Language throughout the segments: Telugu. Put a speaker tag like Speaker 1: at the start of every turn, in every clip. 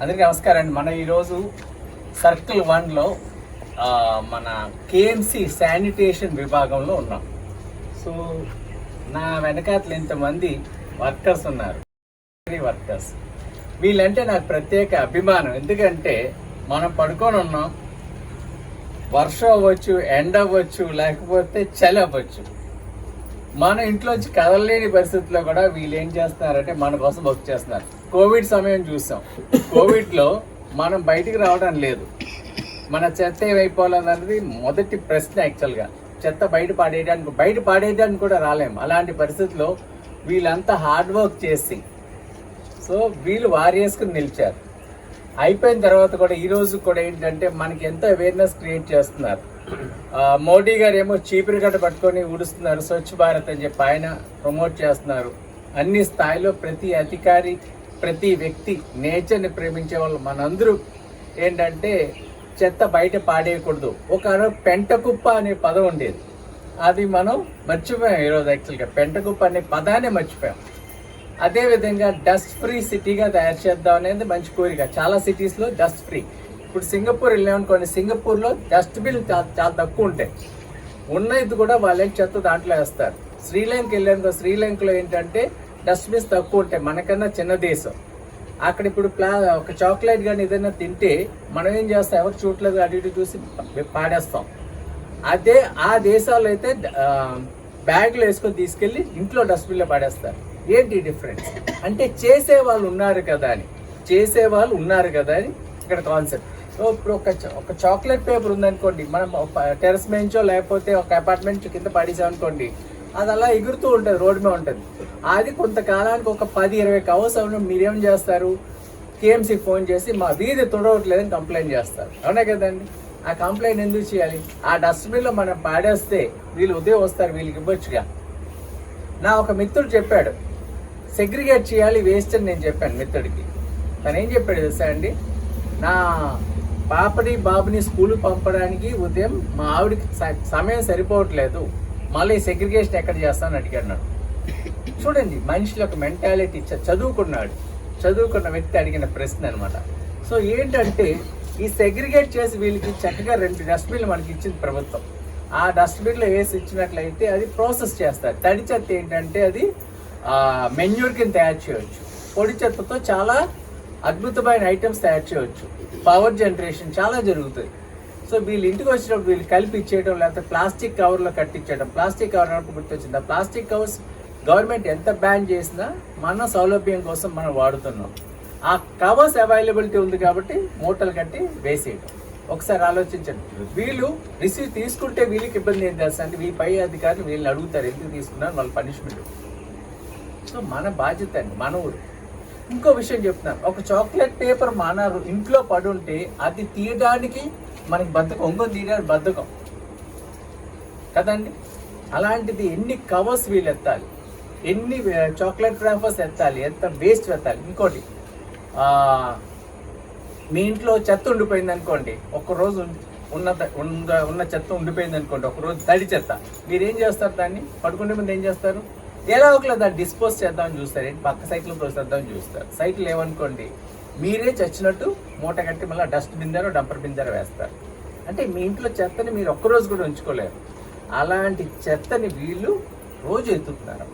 Speaker 1: అందరికీ నమస్కారం అండి. మనం ఈరోజు సర్కిల్ వన్లో మన కేఎంసి శానిటేషన్ విభాగంలో ఉన్నాం. సో నా వెనకాతలు ఇంతమంది వర్కర్స్ ఉన్నారు. వర్కర్స్ వీళ్ళంటే నాకు ప్రత్యేక అభిమానం. ఎందుకంటే మనం పడుకొని ఉన్నాం. వర్షం అవ్వచ్చు ఎండ అవ్వచ్చు లేకపోతే చలి అవ్వచ్చు. మన ఇంట్లోంచి కదలలేని పరిస్థితుల్లో కూడా వీళ్ళు ఏం చేస్తున్నారంటే మన కోసం వర్క్ చేస్తున్నారు. కోవిడ్ సమయం చూసాం. కోవిడ్లో మనం బయటికి రావడం లేదు. మన చెత్త ఏమైపోవాలన్నది మొదటి ప్రశ్న యాక్చువల్గా. చెత్త బయట పాడేయడానికి బయట పాడేయడానికి కూడా రాలేము అలాంటి పరిస్థితుల్లో వీళ్ళంతా హార్డ్ వర్క్ చేసి సో వీళ్ళు వారియర్స్కి నిలిచారు. అయిపోయిన తర్వాత కూడా ఈ రోజు కూడా ఏంటంటే మనకి ఎంతో అవేర్నెస్ క్రియేట్ చేస్తున్నారు. మోడీ గారు ఏమో చీపురు గడ్డ పట్టుకొని ఊడుస్తున్నారు స్వచ్ఛ భారత్ అని చెప్పి ఆయన ప్రమోట్ చేస్తున్నారు. అన్ని స్థాయిలో ప్రతి అధికారి ప్రతి వ్యక్తి నేచర్ని ప్రేమించే వాళ్ళు మనందరూ ఏంటంటే చెత్త బయట పాడేయకూడదు. ఒక పెంటకుప్ప అనే పదం ఉండేది. అది మనం మర్చిపోయాం ఈరోజు యాక్చువల్గా. పెంటకుప్ప అనే పదాన్ని మర్చిపోయాం. అదేవిధంగా డస్ట్ ఫ్రీ సిటీగా తయారు చేద్దాం అనేది మంచి కోరిక. చాలా సిటీస్లో డస్ట్ ఫ్రీ. ఇప్పుడు సింగపూర్ వెళ్ళామనుకోండి సింగపూర్లో డస్ట్బిన్ చాలా తక్కువ ఉంటాయి. ఉన్నది కూడా వాళ్ళేం చెత్త దాంట్లో వేస్తారు. శ్రీలంక వెళ్ళానుకో శ్రీలంకలో ఏంటంటే డస్ట్బిన్స్ తక్కువ ఉంటాయి మనకన్నా చిన్న దేశం. అక్కడ ఇప్పుడు ప్లా ఒక చాక్లెట్ కానీ ఏదైనా తింటే మనం ఏం చేస్తాం? ఎవరు చూడలేదు అటు ఇటు చూసి పాడేస్తాం. అదే ఆ దేశాల్లో అయితే బ్యాగ్లో వేసుకొని తీసుకెళ్ళి ఇంట్లో డస్ట్బిన్లో పాడేస్తారు. ఏంటి డిఫరెన్స్? అంటే చేసే వాళ్ళు ఉన్నారు కదా అని. చేసే వాళ్ళు ఉన్నారు కదా అని ఇక్కడ కాన్సెప్ట్. ఇప్పుడు ఒక ఒక చాక్లెట్ పేపర్ ఉందనుకోండి మనం టెరస్ బెంచో లేకపోతే ఒక అపార్ట్మెంట్ కింద పడేసామనుకోండి అది అలా ఎగురుతూ ఉంటుంది రోడ్డు మీద ఉంటుంది. అది కొంతకాలానికి ఒక పది ఇరవై కవర్స్ అవును మీరేం చేస్తారు? కేఎంసీకి ఫోన్ చేసి మా వీధి తుడవట్లేదని కంప్లైంట్ చేస్తారు. అవునా కదండి? ఆ కంప్లైంట్ ఎందుకు చేయాలి? ఆ డస్ట్బిన్లో మనం పాడేస్తే వీళ్ళు ఉదయం వస్తారు వీళ్ళకి ఇవ్వచ్చుగా. నా ఒక మిత్రుడు చెప్పాడు సెగ్రిగేట్ చేయాలి వేస్ట్ అని నేను చెప్పాను మిత్రుడికి. తను ఏం చెప్పాడు తెలుసా అండి? నా పాపని బాబుని స్కూల్ పంపడానికి ఉదయం మా ఆవిడకి సమయం సరిపోవట్లేదు. మళ్ళీ సెగ్రిగేషన్ ఎక్కడ చేస్తానని అడిగాడు నన్ను. చూడండి మనిషిలో ఒక మెంటాలిటీ చదువుకున్నాడు. చదువుకున్న వ్యక్తి అడిగిన ప్రశ్న అనమాట సో ఏంటంటే ఈ సెగ్రిగేట్ చేసి వీళ్ళకి చక్కగా రెండు డస్ట్బిన్లు మనకి ఇచ్చింది ప్రభుత్వం. ఆ డస్ట్బిన్లో వేసి ఇచ్చినట్లయితే అది ప్రాసెస్ చేస్తారు. తడి చెత్త ఏంటంటే అది మెన్యూర్ కింద తయారు చేయవచ్చు. పొడి చెత్తతో చాలా అద్భుతమైన ఐటమ్స్ తయారు చేయవచ్చు. పవర్ జనరేషన్ చాలా జరుగుతుంది. సో వీళ్ళు ఇంటికి వచ్చినప్పుడు వీళ్ళు కలిపి ఇచ్చేయడం లేకపోతే ప్లాస్టిక్ కవర్లో కట్టించడం ప్లాస్టిక్ కవర్ అన్నప్పుడు గుర్తొచ్చింది. ఆ ప్లాస్టిక్ కవర్స్ గవర్నమెంట్ ఎంత బ్యాన్ చేసినా మన సౌలభ్యం కోసం మనం వాడుతున్నాం. ఆ కవర్స్ అవైలబిలిటీ ఉంది కాబట్టి మూటలు కట్టి వేసేయడం ఒకసారి ఆలోచించండి. వీళ్ళు రిసీవ్ తీసుకుంటే వీళ్ళకి ఇబ్బంది ఏం తెలుసు అంటే వీ పై అధికారులు వీళ్ళని అడుగుతారు ఎందుకు తీసుకున్నారు? వాళ్ళ పనిష్మెంట్ సో మన బాధ్యత అండి మన ఊరు. ఇంకో విషయం చెప్తున్నాను ఒక చాక్లెట్ పేపర్ మన ఇంట్లో పడుంటే అది తీయడానికి మనకి బద్ధకం. ఒంగొని తీయడానికి బద్ధకం. కదండి? అలాంటిది ఎన్ని కవర్స్ వీళ్ళు ఎత్తాలి? ఎన్ని చాక్లెట్ ర్యాఫర్స్ ఎత్తాలి? ఎంత వేస్ట్ ఎత్తాలి? ఇంకోటి మీ ఇంట్లో చెత్త ఉండిపోయింది అనుకోండి రోజు ఉన్న ఉన్న ఉన్న చెత్త ఉండిపోయింది అనుకోండి ఒక రోజు తడి చెత్త. మీరు ఏం చేస్తారు దాన్ని? పడుకునే ముందు ఏం చేస్తారు? ఎలా ఒకలా దాన్ని డిస్పోజ్ చేద్దామని చూస్తారు. ఏంటి? పక్క సైకిల్ తోసేద్దామని చూస్తారు. సైకిల్ ఏమనుకోండి మీరే చచ్చినట్టు మూట కట్టి మళ్ళీ డస్ట్ బిందెరో డంపర్ బిందెరో వేస్తారు. అంటే మీ ఇంట్లో చెత్తని మీరు ఒక్కరోజు కూడా ఉంచుకోలేరు. అలాంటి చెత్తని వీళ్ళు రోజు ఎత్తుతున్నారు.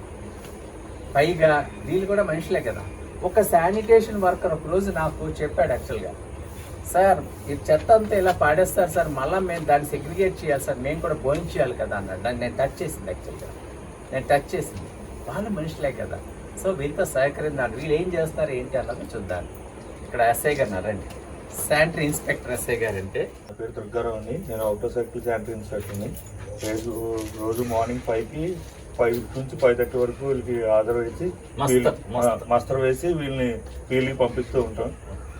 Speaker 1: పైగా వీళ్ళు కూడా మనుషులే కదా. ఒక శానిటేషన్ వర్కర్ ఒకరోజు నాకు చెప్పాడు యాక్చువల్గా. సార్ ఈ చెత్త అంతా ఇలా పాడేస్తారు సార్ మళ్ళీ మేము దాన్ని సెగ్రిగేట్ చేయాలి సార్ మేము కూడా భోజనం చేయాలి కదా అన్నాడు. దాన్ని నేను టచ్ చేసింది యాక్చువల్గా. నేను టచ్ చేసింది. వాళ్ళు మనుషులే కదా. సో వీళ్ళతో సహకరిందాడు వీళ్ళు ఏం చేస్తారు ఏంటి అన్నది చూద్దాం. ఇక్కడ ఎస్ఐ గారు రండి. శానిటరీ ఇన్స్పెక్టర్ ఎస్ఐ గారు అంటే?
Speaker 2: నా పేరు దుర్గారావు అండి. నేను అవుటర్ సర్కిల్ శానిటరీ ఇన్స్పెక్టర్ని రోజు రోజు మార్నింగ్ ఫైవ్కి ఫైవ్ నుంచి ఫైవ్ థర్టీ వరకు వీళ్ళకి ఆధార్ వేసి
Speaker 1: మస్తర్,
Speaker 2: వేసి వీళ్ళని ఫీల్డ్కి పంపిస్తూ ఉంటాం.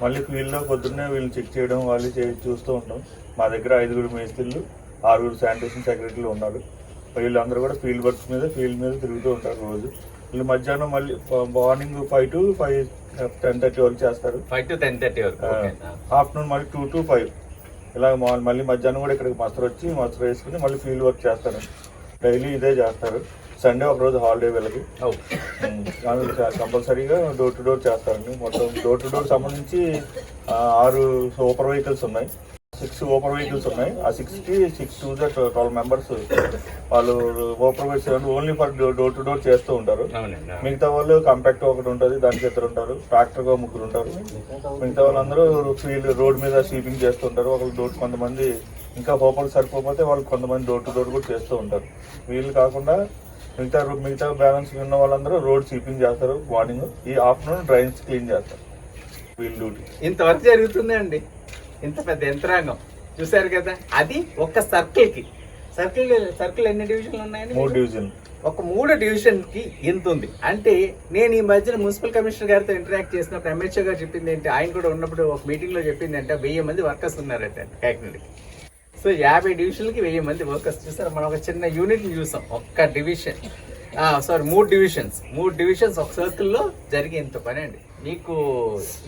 Speaker 2: మళ్ళీ ఫీల్డ్లో పొద్దున్నే వీళ్ళని చెక్ చేయడం వాళ్ళు చూస్తూ ఉంటాం. మా దగ్గర ఐదుగురు మేస్త్రీలు ఆరుగురు శానిటేషన్ సెక్రటరీలు ఉన్నారు. వీళ్ళందరూ కూడా ఫీల్డ్ వర్క్స్ మీద ఫీల్డ్ మీద తిరుగుతూ ఉంటారు రోజు. వీళ్ళు మధ్యాహ్నం మళ్ళీ morning five to five ten thirty వరకు చేస్తారు.
Speaker 1: ఫైవ్ టు టెన్ థర్టీ వరకు.
Speaker 2: ఆఫ్టర్నూన్ మళ్ళీ టూ టు ఫైవ్ ఇలా మళ్ళీ మధ్యాహ్నం కూడా ఇక్కడికి మస్తర్ వచ్చి మస్తర్ వేసుకుని మళ్ళీ ఫీల్డ్ వర్క్ చేస్తారు. డైలీ ఇదే చేస్తారు. సండే ఒక రోజు హాలిడే వీళ్ళకి.
Speaker 1: ఓ
Speaker 2: కంపల్సరీగా డోర్ టు డోర్ చేస్తారండి మొత్తం డోర్ టు డోర్ సంబంధించి ఆరు సూపర్ వెహికల్స్ ఉన్నాయి. సిక్స్ సూపర్ వెహికల్స్ ఉన్నాయి. ఆ సిక్స్కి six to the twelve members వాళ్ళు super vehicles only for door to door చేస్తూ ఉంటారు. మిగతా వాళ్ళు కాంపాక్ట్ ఒకటి ఉంటుంది దానికి ఇద్దరు ఉంటారు. ట్రాక్టర్గా ముగ్గురు ఉంటారు. మిగతా వాళ్ళందరూ ఫీల్డ్ రోడ్ మీద స్వీపింగ్ చేస్తుంటారు ఒకళ్ళు డోర్ కొంతమంది ఇంకా హోపలు సరిపోతే వాళ్ళు కొంతమంది డోర్ టు డోర్ కూడా చేస్తూ ఉంటారు. వీళ్ళు కాకుండా మిగతా మిగతా బ్యాలెన్స్ ఉన్న వాళ్ళందరూ రోడ్ స్వీపింగ్ చేస్తారు మార్నింగ్ ఈ ఆఫ్టర్నూన్ డ్రైన్స్ క్లీన్ చేస్తారు. వీళ్ళ డ్యూటీ.
Speaker 1: ఇంతవరకు జరుగుతుందండి ఇంత పెద్ద యంత్రాంగం. చూశారు కదా అది ఒక్క సర్కిల్కి సర్కిల్ సర్కిల్ ఎన్ని డివిజన్లు ఉన్నాయండి
Speaker 2: మూడు? డివిజన్
Speaker 1: ఒక మూడు డివిజన్కి ఎంత ఉంది. అంటే నేను ఈ మధ్యన మున్సిపల్ కమిషనర్ గారితో ఇంటరాక్ట్ చేసినప్పుడు ఎంహెచ్ఓ గారు చెప్పింది ఏంటి ఆయన కూడా ఉన్నప్పుడు ఒక మీటింగ్లో చెప్పింది అంటే వెయ్యి మంది వర్కర్స్ ఉన్నారట కాకినాడకి. సో యాభై డివిజన్లకి వెయ్యి మంది వర్కర్స్ చూసారు మనం ఒక చిన్న యూనిట్ చూసాం ఒక్క డివిజన్ సారీ మూడు డివిజన్స్ మూడు డివిజన్స్ ఒక సర్కిల్లో జరిగే ఇంత పని అండి. మీకు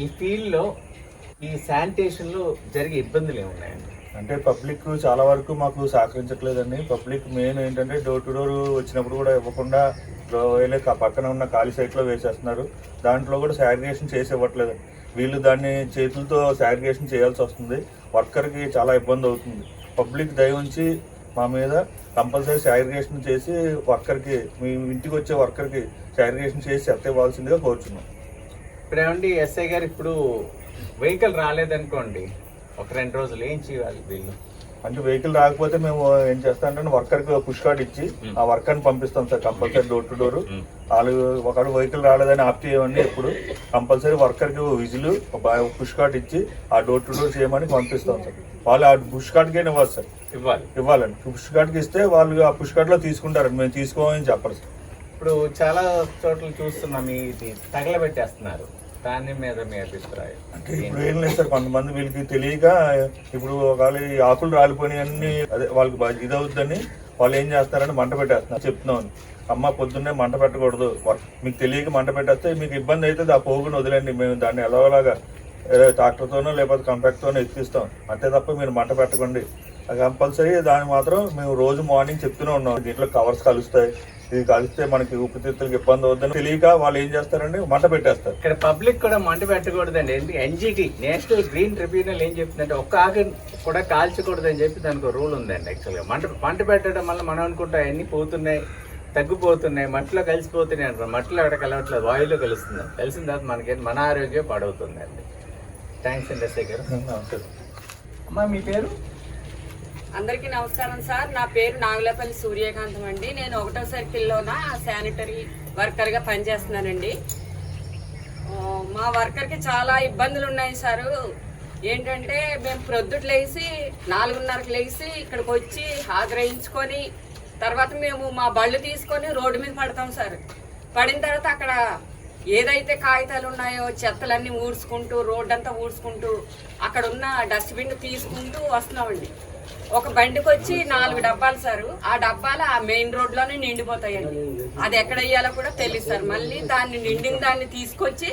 Speaker 1: ఈ ఫీల్డ్లో ఈ శానిటేషన్లో జరిగే ఇబ్బందులు ఏమున్నాయండి?
Speaker 2: అంటే పబ్లిక్ చాలా వరకు మాకు సహకరించట్లేదండి. పబ్లిక్ మెయిన్ ఏంటంటే డోర్ టు డోర్ వచ్చినప్పుడు కూడా ఇవ్వకుండా వేలే పక్కన ఉన్న ఖాళీ సైట్లో వేసేస్తున్నారు. దాంట్లో కూడా శాగ్రిగేషన్ చేసి ఇవ్వట్లేదు. వీళ్ళు దాన్ని చేతులతో శాగ్రిగేషన్ చేయాల్సి వస్తుంది. వర్కర్కి చాలా ఇబ్బంది అవుతుంది. పబ్లిక్ దయ ఉంచి మా మీద కంపల్సరీ శాగ్రిగేషన్ చేసి వర్కర్కి మీ ఇంటికి వచ్చే వర్కర్కి శాగ్రిగేషన్ చేసి చెత్త ఇవ్వాల్సిందిగా కోరుచున్నాం.
Speaker 1: ఇప్పుడు ఏమండి ఎస్ఐ గారు ఇప్పుడు వెహికల్ రాలేదనుకోండి ఒక రెండు రోజులు ఏం చేయాలి వీళ్ళు
Speaker 2: అంటే వెహికల్ రాకపోతే మేము ఏం చేస్తామంటే వర్కర్కి పుష్ కార్డ్ ఇచ్చి ఆ వర్కర్ని పంపిస్తాం sir compulsory door to door. వాళ్ళు ఒకడు వెహికల్ రాలేదని ఆప్ చేయమండి ఎప్పుడు. కంపల్సరీ వర్కర్కి విజిల్ పుష్ కార్డ్ ఇచ్చి ఆ డోర్ టు డోర్ చేయమని పంపిస్తాం సార్. వాళ్ళు ఆ పుష్ కార్డ్కి ఇవ్వాలి సార్.
Speaker 1: ఇవ్వాలి.
Speaker 2: ఇవ్వాలండి. పుష్ కార్డ్కి ఇస్తే వాళ్ళు ఆ పుష్ కార్డ్లో తీసుకుంటారండి. మేము తీసుకోమని చెప్పరు సార్.
Speaker 1: ఇప్పుడు చాలా చోట్ల చూస్తున్నాం ఇది తగలబెట్టేస్తున్నారు. దాని మీద మీ అభిప్రాయం?
Speaker 2: అంటే ఇప్పుడు ఏం లేదు సార్ కొంతమంది వీళ్ళకి తెలియక ఇప్పుడు ఒకవేళ ఈ ఆకులు రాలిపోయి అన్ని అదే వాళ్ళకి బాగా ఇది అవుతుందని వాళ్ళు ఏం చేస్తారంటే మంట పెట్టేస్తున్నారు. చెప్తున్నాం అమ్మ పొద్దున్నే మంట పెట్టకూడదు. మీకు తెలియక మంట పెట్టేస్తే మీకు ఇబ్బంది అవుతుంది ఆ పోగుని వదిలేండి. మేము దాన్ని ఎలాగోలాగా ఏదో ట్రాక్టర్తోనో లేకపోతే కంపాక్ట్తోనో ఎక్కిస్తాం. అంతే తప్ప మీరు మంట పెట్టకండి. కంపల్సరీ దాన్ని మాత్రం మేము రోజు మార్నింగ్ చెప్తూనే ఉన్నాం. దీంట్లో కవర్స్ కలుస్తాయి. ఇది కలిస్తే మనకి ఊపిరితిత్తులకు ఇబ్బంది అవుతుందని తెలియక వాళ్ళు ఏం చేస్తారండి మంట పెట్టేస్తారు.
Speaker 1: ఇక్కడ పబ్లిక్ కూడా మంట పెట్టకూడదండి. ఎందుకు ఎన్జిటి నేషనల్ గ్రీన్ ట్రిబ్యునల్ ఏం చెప్తుందంటే ఒక్క ఆకు కూడా కాల్చకూడదని చెప్పి దానికి రూల్ ఉందండి యాక్చువల్గా. మంట మంట పెట్టడం వల్ల మనం అనుకుంటాం అవన్నీ పోతున్నాయి తగ్గిపోతున్నాయి మట్టిలో కలిసిపోతున్నాయి అనుకో మట్టిలో ఎక్కడ కలవట్లేదు వాయువులో కలుస్తుంది. కలిసిన తర్వాత మనకి మన ఆరోగ్యం పాడవుతుందండి. థ్యాంక్స్ అండి ఎస్ఐ గారు.
Speaker 2: నమస్తే.
Speaker 1: అమ్మా మీ పేరు?
Speaker 3: అందరికీ నమస్కారం సార్. నా పేరు నాగులపల్లి సూర్యకాంతం అండి. నేను ఒకటో సర్కిల్లోన శానిటరీ వర్కర్గా పనిచేస్తున్నానండి. మా వర్కర్కి చాలా ఇబ్బందులు ఉన్నాయి సారు. ఏంటంటే మేము ప్రొద్దుట లేచి నాలుగున్నరకు లేచి ఇక్కడికి వచ్చి ఆగ్రహించుకొని తర్వాత మేము మా బళ్ళు తీసుకొని రోడ్డు మీద పడతాం సార్. పడిన తర్వాత అక్కడ ఏదైతే కాగితాలు ఉన్నాయో చెత్తలన్నీ ఊడ్చుకుంటూ రోడ్డంతా ఊడ్చుకుంటూ అక్కడ ఉన్న డస్ట్బిన్ తీసుకుంటూ వస్తున్నామండి. ఒక బండికి వచ్చి నాలుగు డబ్బాలు సార్. ఆ డబ్బాలు ఆ మెయిన్ రోడ్లోనే నిండిపోతాయండి. అది ఎక్కడ వేయాలో కూడా తెలియదు సార్. మళ్ళీ దాన్ని నిండిన దాన్ని తీసుకొచ్చి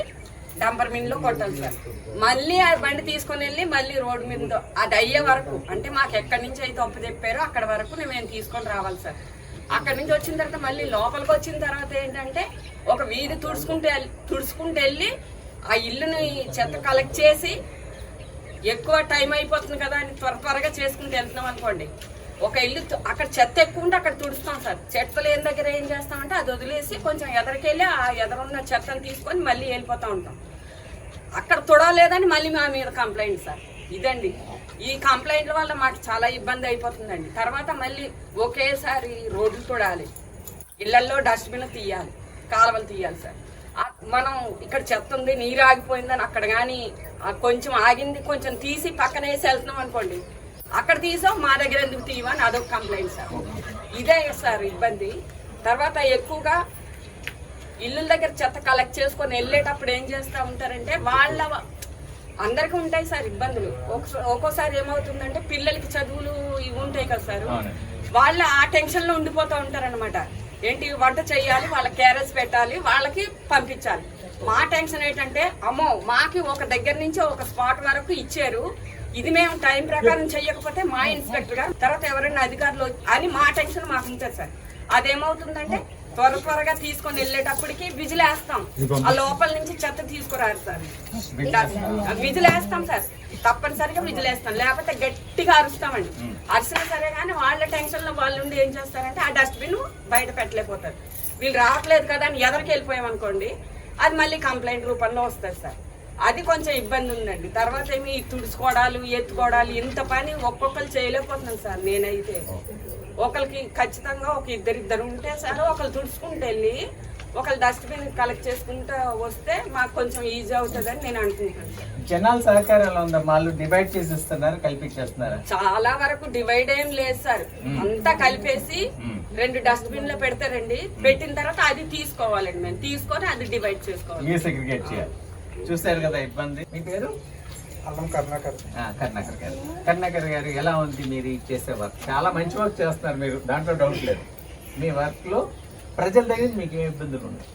Speaker 3: డంపర్ మిన్లో కొట్టాలి సార్. మళ్ళీ ఆ బండి తీసుకొని వెళ్ళి మళ్ళీ రోడ్డు మీద అది అయ్యే వరకు అంటే మాకు ఎక్కడి నుంచి అయితే అప్పు చెప్పారో అక్కడ వరకు మేము తీసుకొని రావాలి సార్. అక్కడి నుంచి వచ్చిన తర్వాత మళ్ళీ లోపలికి వచ్చిన తర్వాత ఏంటంటే ఒక వీధి తుడుచుకుంటే తుడుచుకుంటూ వెళ్ళి ఆ ఇల్లుని చెత్త కలెక్ట్ చేసి ఎక్కువ టైం అయిపోతుంది కదా అని త్వర త్వరగా చేసుకుని వెళ్తున్నాం అనుకోండి. ఒక ఇల్లు అక్కడ చెత్త ఎక్కువ ఉంటే అక్కడ తుడుస్తాం సార్. చెత్త లేని దగ్గర ఏం చేస్తామంటే అది వదిలేసి కొంచెం ఎదరికెళ్ళి ఆ ఎదరున్న చెత్తను తీసుకొని మళ్ళీ వెళ్ళిపోతూ ఉంటాం. అక్కడ తుడవలేదని మళ్ళీ మా మీద కంప్లైంట్ సార్. ఇదండి. ఈ కంప్లైంట్ల వల్ల మాకు చాలా ఇబ్బంది అయిపోతుందండి. తర్వాత మళ్ళీ ఒకేసారి రోడ్లు తుడాలి. ఇళ్ళల్లో డస్ట్బిన్ తీయాలి. కాలువలు తీయాలి సార్. మనం ఇక్కడ చెత్త ఉంది నీరు ఆగిపోయిందని అక్కడ కానీ కొంచెం ఆగింది కొంచెం తీసి పక్కన వేసి వెళ్తున్నాం అనుకోండి. అక్కడ తీసాం మా దగ్గర ఎందుకు తీయమని అదొక కంప్లైంట్ సార్. ఇదే సార్ ఇబ్బంది. తర్వాత ఎక్కువగా ఇల్లుల దగ్గర చెత్త కలెక్ట్ చేసుకొని వెళ్ళేటప్పుడు ఏం చేస్తూ ఉంటారంటే వాళ్ళ అందరికీ ఉంటాయి సార్ ఇబ్బందులు. ఒక్కోసారి ఏమవుతుందంటే పిల్లలకి చదువులు ఇవి ఉంటాయి కదా సార్. వాళ్ళు ఆ టెన్షన్లో ఉండిపోతూ ఉంటారన్నమాట. ఏంటి వంట చేయాలి వాళ్ళ క్యారేజ్ పెట్టాలి వాళ్ళకి పంపించాలి. మా టెన్షన్ ఏంటంటే అమ్మో మాకి ఒక దగ్గర నుంచి ఒక స్పాట్ వరకు ఇచ్చారు. ఇది మేము టైం ప్రకారం చెయ్యకపోతే మా ఇన్స్పెక్టర్ గారు తర్వాత ఎవరైనా అధికారులు అని మా టెన్షన్ మాకు ఉంటుంది సార్. అదేమవుతుందంటే త్వర త్వరగా తీసుకొని వెళ్ళేటప్పటికి విజిలేస్తాం ఆ లోపల నుంచి చెత్త తీసుకురారు సార్. విజిలేస్తాం సార్. తప్పనిసరిగా విజిలేస్తాం లేకపోతే గట్టిగా అరుస్తామండి. అరిసినా సరే కానీ వాళ్ళ టెన్షన్లో వాళ్ళు ఏం చేస్తారంటే ఆ డస్ట్బిన్ బయట పెట్టలేకపోతారు. వీళ్ళు రావట్లేదు కదా అని ఎదరికి వెళ్ళిపోయాం అనుకోండి అది మళ్ళీ కంప్లైంట్ రూపంలో వస్తుంది సార్. అది కొంచెం ఇబ్బంది ఉందండి. తర్వాత ఏమి తుడుచుకోవడాలు ఎత్తుకోవడాలు ఇంత పని ఒక్కొక్కరు చేయలేకపోతున్నాను సార్ నేనైతే. ఒకరికి ఖచ్చితంగా ఒక ఇద్దరిద్దరు ఉంటే సార్ ఒకరు తుడుచుకుంటూ వెళ్ళి ఒకరు డస్ట్బిన్ కలెక్ట్ చేసుకుంటూ వస్తే మాకు కొంచెం ఈజీ అవుతుందని నేను అనుకుంటాను సార్.
Speaker 1: జనాల సహకారం ఎలా ఉందా? వాళ్ళు డివైడ్ చేసి ఇస్తున్నారు కల్పించేస్తున్నారా.
Speaker 3: చాలా వరకు డివైడ్ ఏం లేదు సార్. అంతా కలిపేసి
Speaker 1: మ్మ్.
Speaker 3: రెండు డస్ట్బిన్లో పెడతారండి పెట్టిన తర్వాత అది తీసుకోవాలండి మేము. తీసుకొని అది డివైడ్ చేసుకోవాలి.
Speaker 1: మీరు సెగ్రిగేట్ చేయాలి. చూసారు కదా ఇబ్బంది. మీ పేరు?
Speaker 4: అల్లం కర్ణాకర్.
Speaker 1: ఆ, కరుణాకర్ గారు. కరుణాకర్ గారు ఎలా ఉంది మీరు ఈ చేసే వర్క్ చాలా మంచి వర్క్ చేస్తున్నారు మీరు. దాంట్లో డౌట్ లేదు. మీ వర్క్లో ప్రజల దగ్గర మీకు ఏ ఇబ్బందులు ఉన్నాయి?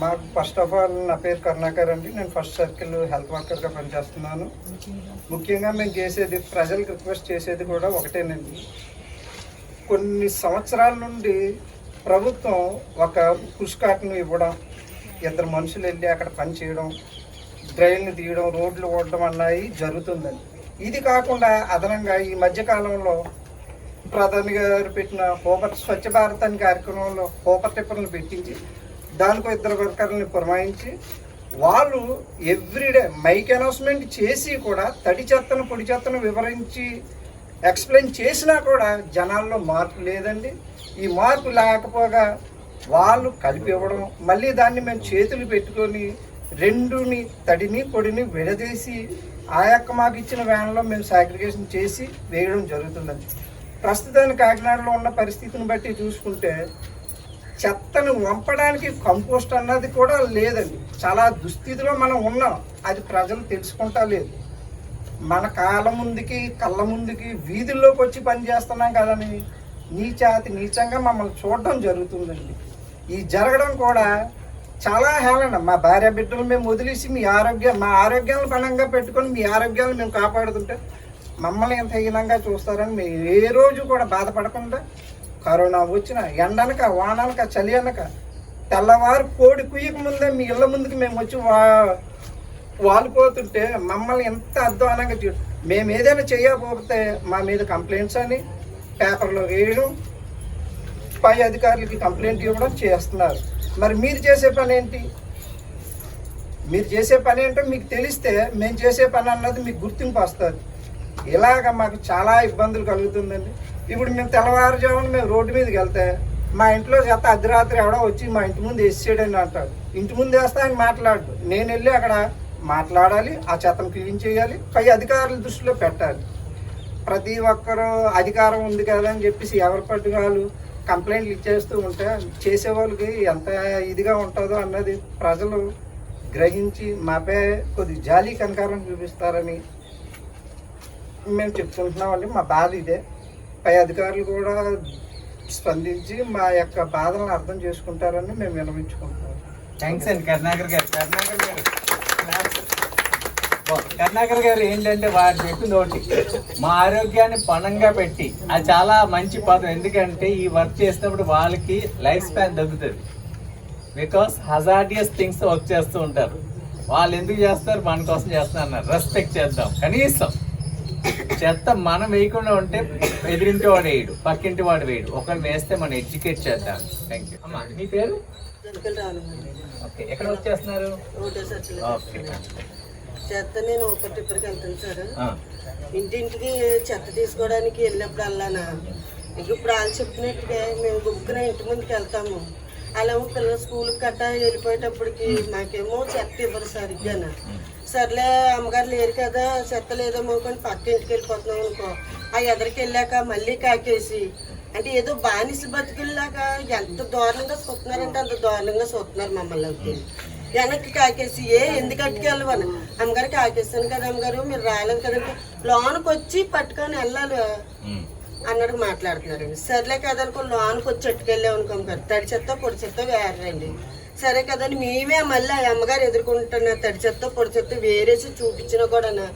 Speaker 4: మాకు ఫస్ట్ ఆఫ్ ఆల్ నా పేరు కర్ణాకర్ అండి. నేను ఫస్ట్ సర్కిల్ హెల్త్ వర్కర్గా పనిచేస్తున్నాను. ముఖ్యంగా మేము చేసేది ప్రజలకు రిక్వెస్ట్ చేసేది కూడా ఒకటేనండి. కొన్ని సంవత్సరాల నుండి ప్రభుత్వం ఒక పుష్ కార్ట్ను ఇవ్వడం ఇద్దరు మనుషులు వెళ్ళి అక్కడ పని చేయడం డ్రైన్లు తీయడం రోడ్లు ఓడడం అన్నవి జరుగుతుందండి. ఇది కాకుండా అదనంగా ఈ మధ్యకాలంలో ప్రధాని గారు పెట్టిన హోపర్ స్వచ్ఛ భారత్ అని కార్యక్రమంలో హోపర్ టిప్పర్లు పెట్టించి దానికో ఇద్దరు వర్కర్లని పురమాయించి వాళ్ళు ఎవ్రీడే మైక్ అనౌన్స్మెంట్ చేసి కూడా తడి చెత్తను పొడి చెత్తను వివరించి ఎక్స్ప్లెయిన్ చేసినా కూడా జనాల్లో మార్పు లేదండి. ఈ మార్పు లేకపోగా వాళ్ళు కలిపి ఇవ్వడం మళ్ళీ దాన్ని మేము చేతులు పెట్టుకొని రెండుని తడిని పొడిని విడదీసి ఆ యొక్క మాకు ఇచ్చిన వ్యాన్లో మేము సాగ్రిగేషన్ చేసి వేయడం జరుగుతుందండి. ప్రస్తుతం కాకినాడలో ఉన్న పరిస్థితిని బట్టి చూసుకుంటే చెత్తను వంపడానికి కంపోస్ట్ అన్నది కూడా లేదండి. చాలా దుస్థితిలో మనం ఉన్నాం. అది ప్రజలు తెలుసుకుంటా లేదు. మన కాళ్ళ ముందుకి కళ్ళ ముందుకి వీధుల్లోకి వచ్చి పని చేస్తున్నాం కదని నీచాతి నీచంగా మమ్మల్ని చూడడం జరుగుతుందండి. ఈ జరగడం కూడా చాలా హేళన. మా భార్య బిడ్డలు మేము వదిలేసి మీ ఆరోగ్యం మా ఆరోగ్యాలను పణంగా పెట్టుకొని మీ ఆరోగ్యాలను మేము కాపాడుతుంటే మమ్మల్ని ఎంత హీనంగా చూస్తారని మేము ఏ రోజు కూడా బాధపడకుండా కరోనా వచ్చిన ఎండనక వాననక చలి అనక తెల్లవారు కోడి కుయ్యక ముందే మీ ఇళ్ళ ముందుకు మేము వచ్చి వా వాలిపోతుంటే మమ్మల్ని ఎంత అధ్వానంగా చూ మేము ఏదైనా చేయకపోతే మా మీద కంప్లైంట్స్ అని పేపర్లో వేయడం పై అధికారులకి కంప్లైంట్ ఇవ్వడం చేస్తున్నారు. మరి మీరు చేసే పని ఏంటి? మీరు చేసే పని ఏంటో మీకు తెలిస్తే మేము చేసే పని అన్నది మీకు గుర్తింపు వస్తుంది. ఇలాగ మాకు చాలా ఇబ్బందులు కలుగుతుందండి. ఇప్పుడు మేము తెల్లవారుజామున మేము రోడ్డు మీదకి వెళ్తే మా ఇంట్లో చెత్త అర్ధరాత్రి ఎవడో వచ్చి మా ఇంటి ముందు వేసేయడని అంటాడు. ఇంటి ముందు వేస్తే అని మాట్లాడు నేను వెళ్ళి అక్కడ మాట్లాడాలి ఆ చెత్తను క్లీన్ చేయాలి పై అధికారుల దృష్టిలో పెట్టాలి. ప్రతి ఒక్కరూ అధికారం ఉంది కదా అని చెప్పేసి ఎవరి పట్టుకాలు కంప్లైంట్లు ఇచ్చేస్తూ ఉంటే చేసే వాళ్ళకి ఎంత ఇదిగా ఉంటుందో అన్నది ప్రజలు గ్రహించి మాపై కొద్ది జాలి కనకారం చూపిస్తారని మేము చెప్తుంటున్నామండి మా బాధ ఇదే. పై అధికారులు కూడా స్పందించి మా యొక్క బాధలను అర్థం చేసుకుంటారని మేము వినమించుకుంటున్నాం
Speaker 1: థ్యాంక్స్ అండి. కరుణాకర్ గారు కరుణాకర్ గారు. కరుణాకర్ గారు ఏంటంటే వారు చెప్పింది ఒకటి మా ఆరోగ్యాన్ని పణంగా పెట్టి అది చాలా మంచి పదం. ఎందుకంటే ఈ వర్క్ చేసినప్పుడు వాళ్ళకి లైఫ్ స్పాన్ తగ్గుతుంది. బికాస్ హజార్డియస్ థింగ్స్ వర్క్ చేస్తూ ఉంటారు. వాళ్ళు ఎందుకు చేస్తారు? మన కోసం చేస్తున్నారు. అన్నారు రెస్పెక్ట్ చేద్దాం. కనీసం చెత్త మనం వేయకుండా ఉంటే ఎదిరింటి వాడు వేయడు పక్కింటి వాడు వేయడు. ఒకరు వేస్తే మనం ఎడ్యుకేట్ చేద్దాం. థ్యాంక్ యూ అమ్మా మీ పేరు? ఓకే ఎక్కడ వచ్చేస్తున్నారు ఓకే.
Speaker 5: చెత్త నేను ఒకటి ఇప్పటికి వెళ్తాను సార్. ఇంటింటికి చెత్త తీసుకోవడానికి వెళ్ళినప్పుడు అల్లానా. ఇంక ఇప్పుడు వాళ్ళు చెప్పినట్టుగా మేము గుంపున ఇంటి ముందుకు వెళ్తాము. అలా పిల్లలు స్కూల్కి గట్టా వెళ్ళిపోయేటప్పటికి మాకేమో చెత్త ఇవ్వరు సరిగ్గాన సర్లే అమ్మగారు లేరు కదా చెత్త లేదేమో అనుకొని పక్క ఇంటికి వెళ్ళిపోతున్నాం అనుకో. ఆ ఎదరికి వెళ్ళాక మళ్ళీ కాకేసి. అంటే ఏదో బానిస బతుకుల్లాగా ఎంత దారుణంగా చూస్తున్నారంటే అంత దారుణంగా చూస్తున్నారు మమ్మల్ని. వెనక్కి కాకేసి ఏ ఎందుకు అట్టుకెళ్ళవని అమ్మగారు కాకేస్తాను కదా అమ్మగారు మీరు రాలేదు కదంటే లోనికి వచ్చి పట్టుకొని వెళ్ళాలి. అన్నట్టు మాట్లాడుతున్నారండి. సర్లే కదనుకో లోనికి వచ్చి అట్టుకెళ్ళాం అనుకో అమ్మగారు. తడి చెత్త పొడి చెత్త వేరండి సరే కదండి మేమే మళ్ళీ ఆ అమ్మగారు ఎదుర్కొంటున్న తడి చెత్త పొడి చెత్త వేరేసి చూపించినా కూడా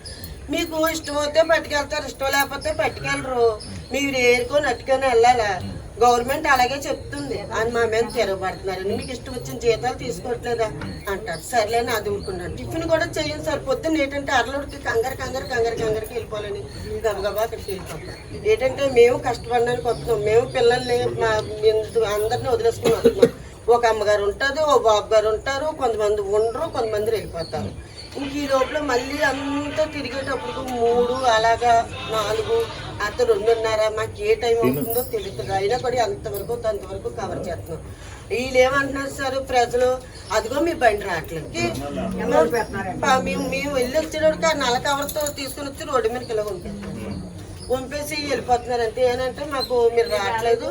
Speaker 5: మీకు ఇష్టం అయితే పట్టుకెళ్తారు ఇష్టం లేకపోతే పట్టుకెళ్ళరు. మీరు ఏరుకొని అట్టుకొని వెళ్ళాలా? గవర్నమెంట్ అలాగే చెప్తుంది. అని మా మీద తిరగబడుతున్నారని మీకు ఇష్టం వచ్చిన జీతాలు తీసుకోవట్లేదా? అంటారు. సర్లేని అది ఊరుకున్నాను. టిఫిన్ కూడా చేయండి సార్. పొద్దున్న ఏంటంటే అరలోడికి కంగారు కంగారు కంగారు కంగారుకి వెళ్ళిపోవాలని గబగబా అక్కడికి వెళ్ళిపోతాం ఏంటంటే మేము కష్టపడడానికి వస్తున్నాం. మేము పిల్లల్ని మా ఎందు- అందరినీ వదిలేసుకుని వస్తున్నాం. ఒక అమ్మగారు ఉంటుంది ఓ బాబు గారు ఉంటారు కొంతమంది ఉండరు కొంతమంది వెళ్ళిపోతారు. ఇంక ఈ లోపల మళ్ళీ అంతా తిరిగేటప్పుడు మూడు అలాగా నాలుగు అంత రెండున్నర మాకు ఏ టైం అవుతుందో తెలియదు అయినా కూడా అంతవరకు అంతవరకు కవర్ చేస్తున్నాం. వీళ్ళు ఏమంటున్నారు సార్ ప్రజలు అదిగో మీ బండి రావట్లేదు. మేము మేము వెళ్ళి వచ్చేటప్పుడు ఆ నల్ల కవర్తో తీసుకుని వచ్చి రోడ్డు మీదకి ఇలా పంపిస్తున్నాం పంపేసి వెళ్ళిపోతున్నారు అంతే. ఏంటంటే మాకు మీరు రావట్లేదు.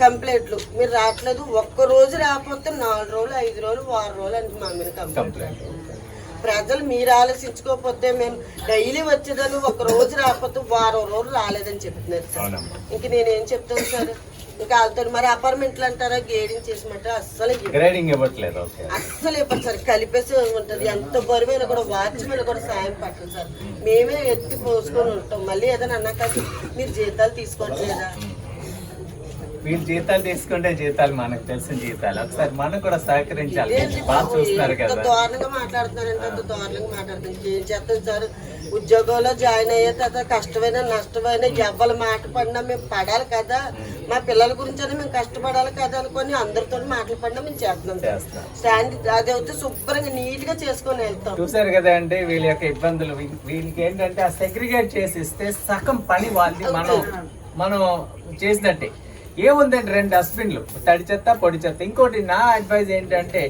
Speaker 5: కంప్లైంట్లు. మీరు రావట్లేదు. ఒక్క రోజు రాకపోతే నాలుగు రోజులు ఐదు రోజులు వారం రోజులు అంటే మా మీద కంప్లైంట్. ప్రజలు మీరు ఆలోచించుకోకపోతే మేము డైలీ వచ్చేదాన్ని. ఒక రోజు రాకపోతే వారం రోజులు రాలేదని చెప్తున్నారు సార్. ఇంక నేనేం చెప్తాను సార్? ఇంకా వాళ్ళతో మరి అపార్ట్మెంట్లు అంటారా? గేడింగ్ చేసినట్టు అస్సలు.
Speaker 1: గ్రేడింగ్ ఇవ్వట్లేదు
Speaker 5: అస్సలు ఇవ్వరు సార్. కలిపేసి ఉంటది. ఎంత బరువైనా కూడా వాచ్మెన్ కూడా సాయం పట్టదు సార్. మేమే ఎత్తి పోసుకొని ఉంటాం. మళ్ళీ ఏదైనా అన్నాక మీరు జీతాలు తీసుకోవట్లేదా?
Speaker 1: వీళ్ళు జీతాలు తీసుకుంటే జీతాలు మనకు తెలిసిన జీతాలు. ఒకసారి మనం కూడా సహకరించాలి. బాగా చూస్తున్నారు కదా.
Speaker 5: దారుణంగా మాట్లాడుతున్నారంటే అంత దారుణంగా మాట్లాడుతున్నారు. ఏం చేస్తాం సార్? ఉద్యోగంలో జాయిన్ అయ్యే తర్వాత కష్టమైన నష్టమైన ఎవ్వరి మాట పడినా మేము పడాలి కదా. మా పిల్లల గురించి మేము కష్టపడాలి కదా అనుకొని అందరితో మాటలు పడినా మేము చేస్తున్నాం స్టాండ్ అది అయితే శుభ్రంగా నీట్గా చేసుకొని వెళ్తాం.
Speaker 1: చూసారు కదా అండి వీళ్ళ యొక్క ఇబ్బందులు. వీళ్ళకి ఏంటంటే ఆ సెగ్రిగేట్ చేసి ఇస్తే సగం పని వాళ్ళది. మనం మనం చేసినట్టే. ఏముందండి రెండు డస్ట్బిన్లు తడి చెత్త పొడి చెత్త. ఇంకోటి నా అడ్వైజ్ ఏంటంటే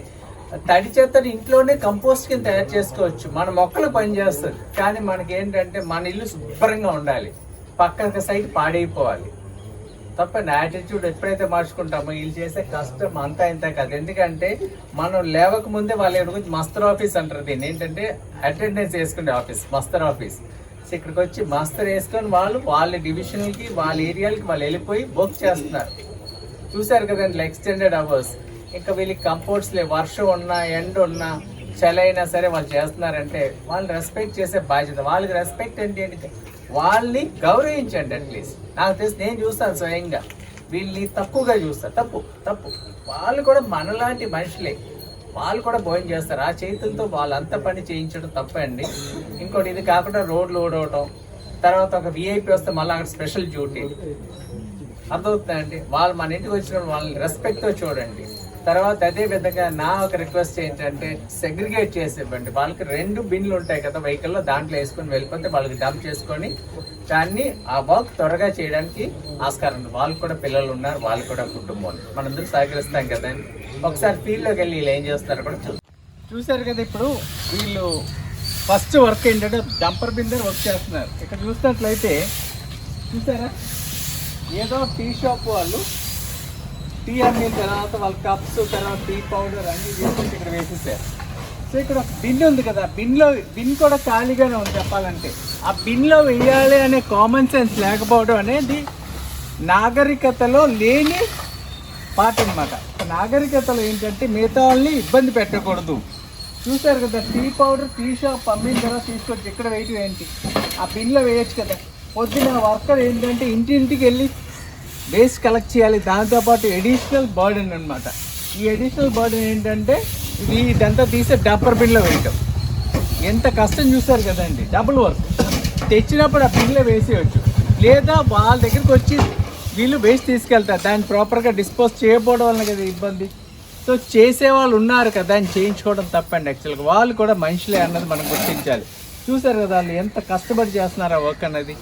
Speaker 1: తడి చెత్తని ఇంట్లోనే కంపోస్ట్ కింద తయారు చేసుకోవచ్చు. మన మొక్కలు పనిచేస్తుంది కానీ మనకి ఏంటంటే మన ఇల్లు శుభ్రంగా ఉండాలి. పక్కన సైడ్ పాడైపోవాలి. తప్పని యాటిట్యూడ్ ఎప్పుడైతే మార్చుకుంటామో వీళ్ళు చేసే కష్టం అంతా ఇంత కాదు. ఎందుకంటే మనం లేవక ముందే వాళ్ళ గురించి మస్తర్ ఆఫీస్ అంటారు దీన్ని. ఏంటంటే అటెండెన్స్ వేసుకునే ఆఫీస్ మస్తర్ ఆఫీస్ సో ఇక్కడికి వచ్చి మస్తర్ వేసుకొని వాళ్ళు వాళ్ళ డివిజన్కి వాళ్ళ ఏరియాలకి వాళ్ళు వెళ్ళిపోయి వర్క్ చేస్తున్నారు. చూశారు కదండి ఎక్స్టెండెడ్ అవర్స్ ఇంకా వీళ్ళకి కంఫర్ట్స్ లే వర్షం ఉన్నా ఎండ ఉన్నా చలి అయినా సరే వాళ్ళు చేస్తున్నారంటే వాళ్ళని రెస్పెక్ట్ చేసే బాధ్యత. వాళ్ళకి రెస్పెక్ట్ అంటే వాళ్ళని గౌరవించండి అట్లీస్ట్ నాకు తెలిసి నేను చూస్తాను స్వయంగా. వీళ్ళని తక్కువగా చూస్తాను తప్పు తప్పు. వాళ్ళు కూడా మనలాంటి మనుషులే. వాళ్ళు కూడా భోజనం చేస్తారు? ఆ చేతులతో వాళ్ళంతా పని చేయించడం తప్పండి ఇంకోటి ఇది కాకుండా రోడ్లు ఓడవటం తర్వాత ఒక విఐపి వస్తే మళ్ళీ అక్కడ స్పెషల్ డ్యూటీ. అర్థమవుతుందండి వాళ్ళు మన ఇంటికి వచ్చిన వాళ్ళని రెస్పెక్ట్తో చూడండి. తర్వాత అదే విధంగా నా ఒక రిక్వెస్ట్ ఏంటంటే సెగ్రిగేట్ చేసి ఇవ్వండి. వాళ్ళకి రెండు బిన్లు ఉంటాయి కదా వెహికల్లో దాంట్లో వేసుకొని వెళ్ళిపోతే వాళ్ళకి డంప్ చేసుకొని దాన్ని ఆ వర్క్ త్వరగా చేయడానికి ఆస్కారం ఉంది. వాళ్ళు కూడా పిల్లలు ఉన్నారు వాళ్ళు కూడా కుటుంబం మనందరూ సహకరిస్తాం కదండి ఒకసారి ఫీల్డ్లోకి వెళ్ళి వీళ్ళు ఏం చేస్తారో కూడా చూద్దాం చూసారు కదా ఇప్పుడు? వీళ్ళు ఫస్ట్ వర్క్ ఏంటంటే డంపర్ బిందర్ వర్క్ చేస్తున్నారు. ఇక్కడ చూసినట్లయితే చూసారా? ఏదో టీ షాప్ వాళ్ళు టీ అమ్మిన తర్వాత వాళ్ళ కప్స్ తర్వాత టీ పౌడర్ అన్ని తీసుకొచ్చి ఇక్కడ వేసేసారు. సో ఇక్కడ ఒక బిన్ ఉంది కదా బిన్లో బిన్ కూడా ఖాళీగానే ఉంది చెప్పాలంటే. ఆ బిన్లో వేయాలి అనే కామన్ సెన్స్ లేకపోవడం అనేది నాగరికతలో లేని పాట అనమాట నాగరికతలో ఏంటంటే మిగతా వాళ్ళని ఇబ్బంది పెట్టకూడదు. చూసారు కదా టీ పౌడర్ టీ షాప్ అమ్మిన తర్వాత తీసుకొచ్చి ఇక్కడ వేయటం ఏంటి? ఆ బిన్లో వేయచ్చు కదా. పొద్దున వర్కర్ ఏంటంటే ఇంటింటికి వెళ్ళి బేస్ కలెక్ట్ చేయాలి. దాంతోపాటు ఎడిషనల్ బర్డెన్ అనమాట ఈ ఎడిషనల్ బర్డెన్ ఏంటంటే ఇది ఇదంతా తీసే డబ్బర్ బిన్లో వేయటం. ఎంత కష్టం చూస్తారు కదండి. డబుల్ వర్క్ తెచ్చినప్పుడు ఆ బిన్లో వేసేయచ్చు. లేదా వాళ్ళ దగ్గరికి వచ్చి వీళ్ళు వేసి తీసుకెళ్తారు. దాన్ని ప్రాపర్గా డిస్పోజ్ చేయకపోవడం వల్ల కదా ఇబ్బంది. సో చేసే వాళ్ళు ఉన్నారు కదా దాన్ని చేయించుకోవడం తప్పండి యాక్చువల్గా వాళ్ళు కూడా మనుషులే అన్నది మనం గుర్తించాలి. చూసారు కదా వాళ్ళు ఎంత కష్టపడి చేస్తున్నారు ఆ వర్క్ అన్నది.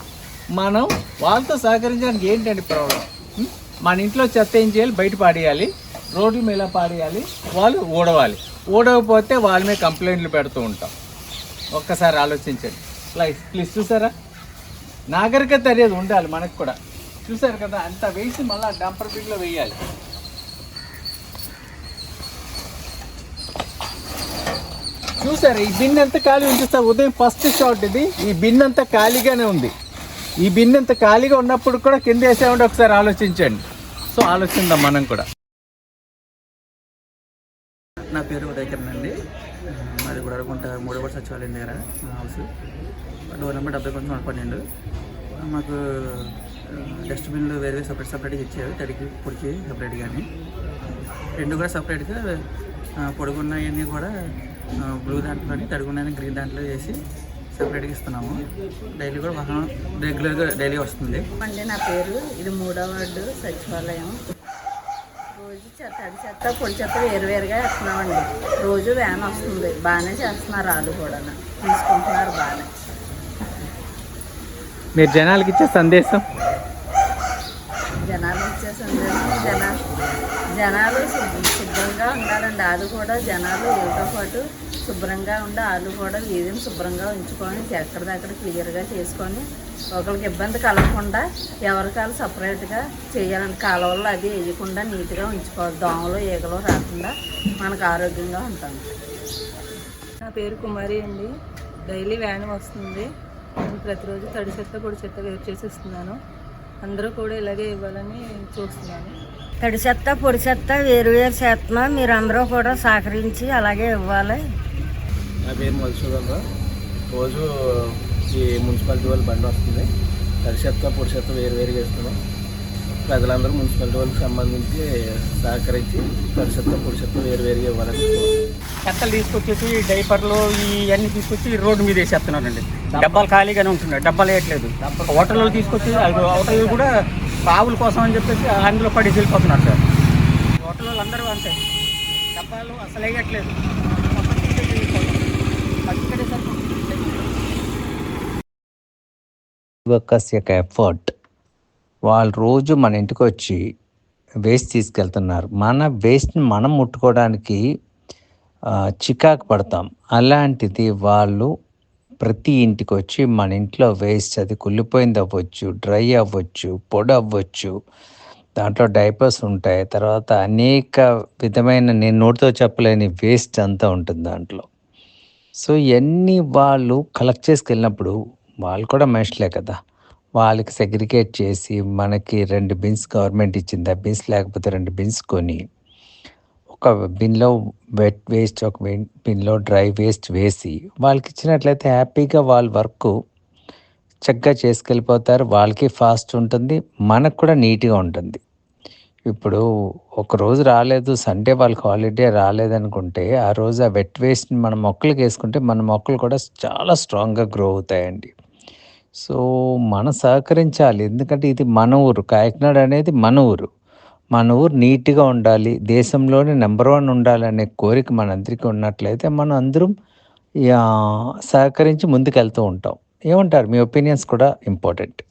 Speaker 1: మనం వాళ్ళతో సహకరించడానికి ఏంటండి ప్రాబ్లం మన ఇంట్లో చెత్త ఏం చేయాలి? బయట పాడేయాలి. రోడ్ల మీద పాడేయాలి? వాళ్ళు ఊడవాలి. ఊడకపోతే వాళ్ళ మీద కంప్లైంట్లు పెడుతూ ఉంటాం. ఒక్కసారి ఆలోచించండి. లైఫ్ ప్లీజ్ చూసారా? నాగరికత అనేది ఉండాలి మనకు కూడా. చూసారు కదా అంత వేసి మళ్ళీ డంపర్ బిగ్లో వేయాలి. చూసారు ఈ బిన్ ఎంత ఖాళీ ఉంచుతా ఉదయం ఫస్ట్ షాట్ ఇది. ఈ బిన్ అంతా ఖాళీగానే ఉంది. ఈ బిన్ అంత ఖాళీగా ఉన్నప్పుడు కూడా కింద వేసామంటే ఒకసారి ఆలోచించండి. సో ఆలోచిద్దాం మనం కూడా.
Speaker 6: నా పేరు ఉదయకిరణ్ అండి. ఆ, మాది మూడో మూడవ సచివాలయం దగ్గర హౌస్. డోర్ నెంబర్ డెబ్బై కొంచెం పన్నెండు. మాకు డస్ట్బిన్లు వేరే సపరేట్ సపరేట్గా ఇచ్చారు. తడికి పొడికి సపరేట్ కానీ రెండు కూడా సపరేట్గా పొడుగున్నవన్నీ కూడా బ్లూ దాంట్లోని తడుగున్నాయని గ్రీన్ దాంట్లో వేసి సపరేట్గా ఇస్తున్నాము. డైలీ కూడా వాహనం రెగ్యులర్గా డైలీ వస్తుంది.
Speaker 7: అండి నా పేరు. ఇది మూడో వార్డు సచివాలయం. రోజు చెత్త తడి చెత్త పొడి చెత్త వేరువేరుగా వేస్తున్నామండి. రోజు వ్యాన్ వస్తుంది. బాగానే చేస్తున్నారు వాళ్ళు కూడా తీసుకుంటున్నారు బాగానే.
Speaker 1: మీరు జనాలకి ఇచ్చే సందేశం?
Speaker 7: జనాలు ఇచ్చే సందేశం జనాలు జనాలు శుభ్రంగా ఉండాలండి వాళ్ళు కూడా జనాలు వీళ్ళతో పాటు శుభ్రంగా ఉండి ఆలు కూడా వీధిని శుభ్రంగా ఉంచుకొని ఎక్కడిదక్కడ క్లియర్గా చేసుకొని ఒకరికి ఇబ్బంది కలగకుండా ఎవరికాలు సపరేట్గా చేయాలని కాలువలు అది వేయకుండా నీట్గా ఉంచుకోవాలి. దోమలు ఈగలు రాకుండా మనకు ఆరోగ్యంగా ఉంటాం.
Speaker 8: నా పేరు కుమారి అండి. డైలీ వ్యాన్ వస్తుంది. నేను ప్రతిరోజు తడి చెత్త పొడి చెత్త వేరు చేసి ఇస్తున్నాను అందరూ కూడా ఇలాగే ఇవ్వాలని చూస్తున్నాను.
Speaker 9: తడి చెత్త పొడి చెత్త వేరు వేరు చేస్తున్నాం. మీరు అందరూ కూడా సహకరించి అలాగే ఇవ్వాలి.
Speaker 1: నా పేరు మధుసూదన్ రావు. రోజు ఈ మున్సిపాలిటీ వాళ్ళు బండి వస్తుంది. తడి పురుషత్వం వేరు వేరుగా వేస్తున్నాం. ప్రజలందరూ మున్సిపాలిటీ వాళ్ళకి సంబంధించి సహకరించి తడి పురుషత్వం వేరు వేరుగా ఇవ్వాలని
Speaker 10: చెత్తలు తీసుకొచ్చేసి డైపర్లు ఇవన్నీ తీసుకొచ్చి రోడ్డు మీద వేసేస్తున్నారండి. డబ్బాలు ఖాళీగానే ఉంటున్నాయి. డబ్బాలు వేయట్లేదు హోటల్లో తీసుకొచ్చి హోటల్ కూడా ఆవుల కోసం అని చెప్పేసి అందులో పడి వెళ్ళిపోతున్నారు సార్. హోటల్ అందరూ అంతే. డబ్బాలు అసలు వేయట్లేదు మొత్తం తీసుకెళ్ళి వెళ్ళిపోతున్నారు. అది ఇక్కడే సరిపోతుంది.
Speaker 11: వర్కర్స్ యొక్క ఎఫర్ట్ వాళ్ళు రోజు మన ఇంటికి వచ్చి వేస్ట్ తీసుకెళ్తున్నారు. మన వేస్ట్ని మనం ముట్టుకోవడానికి చికాకు పడతాం. అలాంటిది వాళ్ళు ప్రతి ఇంటికి వచ్చి మన ఇంట్లో వేస్ట్ అది కుళ్ళిపోయింది అవ్వచ్చు డ్రై అవ్వచ్చు పొడి అవ్వచ్చు. దాంట్లో డైపర్స్ ఉంటాయి. తర్వాత అనేక విధమైన నేను నోటితో చెప్పలేని వేస్ట్ అంతా ఉంటుంది దాంట్లో. సో ఇవన్నీ వాళ్ళు కలెక్ట్ చేసుకెళ్ళినప్పుడు వాళ్ళు కూడా మనుషులే కదా. వాళ్ళకి సెగ్రిగేట్ చేసి మనకి రెండు బిన్స్ గవర్నమెంట్ ఇచ్చింది. ఆ బిన్స్ లేకపోతే రెండు బిన్స్ కొని ఒక బిన్లో వెట్ వేస్ట్ ఒక బిన్ బిన్లో డ్రై వేస్ట్ వేసి వాళ్ళకి ఇచ్చినట్లయితే హ్యాపీగా వాళ్ళ వర్క్ చక్కగా చేసుకెళ్ళిపోతారు. వాళ్ళకి ఫాస్ట్ ఉంటుంది. మనకు కూడా నీట్గా ఉంటుంది. ఇప్పుడు ఒక రోజు రాలేదు సండే వాళ్ళకి హాలిడే రాలేదనుకుంటే ఆ రోజు ఆ వెట్ వేస్ట్ని మన మొక్కలకు వేసుకుంటే మన మొక్కలు కూడా చాలా స్ట్రాంగ్గా గ్రో అవుతాయండి. సో మనం సహకరించాలి. ఎందుకంటే ఇది మన ఊరు. కాకినాడ అనేది మన ఊరు. మన ఊరు నీట్గా ఉండాలి. దేశంలోనే నెంబర్ వన్ ఉండాలనే కోరిక మనందరికీ ఉన్నట్లయితే మనం అందరం సహకరించి ముందుకెళ్తూ ఉంటాం. ఏమంటారు? మీ ఒపీనియన్స్ కూడా ఇంపార్టెంట్.